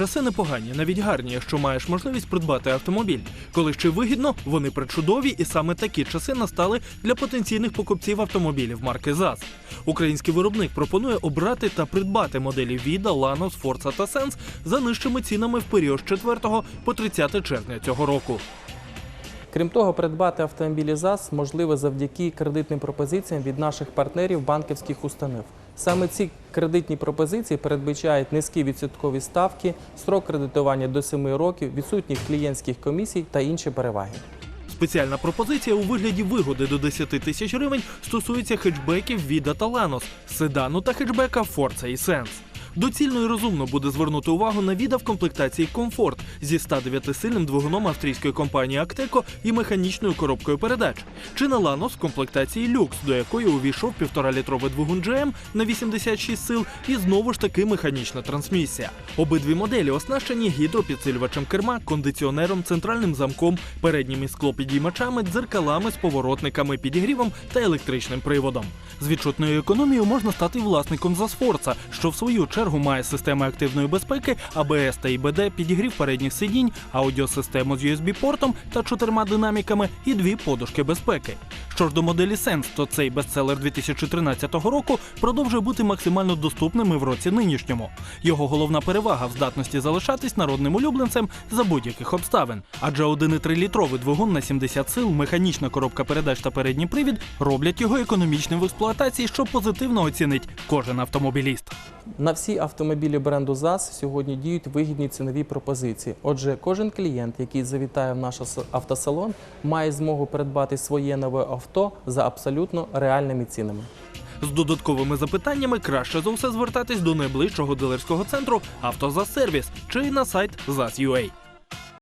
Часи непогані, навіть гарні, якщо маєш можливість придбати автомобіль. Коли ще вигідно, вони причудові, і саме такі часи настали для потенційних покупців автомобілів марки ЗАЗ. Український виробник пропонує обрати та придбати моделі Vida, Lanos, Forza та Sense за нижчими цінами в період з 4 по 30 червня цього року. Крім того, придбати автомобілі ЗАЗ можливо завдяки кредитним пропозиціям від наших партнерів банківських установ. Саме ці кредитні пропозиції передбачають низькі відсоткові ставки, строк кредитування до 7 років, відсутність клієнтських комісій та інші переваги. Спеціальна пропозиція у вигляді вигоди до 10 тисяч гривень стосується хетчбеків від та Lanos, седану та хетчбека Форца і Sense. Доцільно і розумно буде звернути увагу на віда в комплектації комфорт зі 109-сильним двигуном австрійської компанії Acteco і механічною коробкою передач, чи на Lanos в комплектації люкс, до якої увійшов 1,5-літровий двигун GM на 86 сил і знову ж таки механічна трансмісія. Обидві моделі оснащені гідропідсилювачем керма, кондиціонером, центральним замком, передніми склопідіймачами, дзеркалами з поворотниками, підігрівом та електричним приводом. З відчутною економією можна стати власником Засфорца, що в свою чергу має системи активної безпеки, АБС та ІБД, підігрів передніх сидінь, аудіосистему з USB-портом та чотирма динаміками і дві подушки безпеки. Що ж до моделі Sense, то цей бестселер 2013 року продовжує бути максимально доступним і в році нинішньому. Його головна перевага в здатності залишатись народним улюбленцем за будь-яких обставин. Адже 1,3-літровий двигун на 70 сил, механічна коробка передач та передній привід роблять його економічним в експлуатації, що позитивно оцінить кожен автомобіліст. На всі автомобілі бренду ЗАЗ сьогодні діють вигідні цінові пропозиції. Отже, кожен клієнт, який завітає в наш автосалон, має змогу придбати своє нове авто за абсолютно реальними цінами. З додатковими запитаннями краще за все звертатись до найближчого дилерського центру «Автозасервіс» чи на сайт ZAS.ua.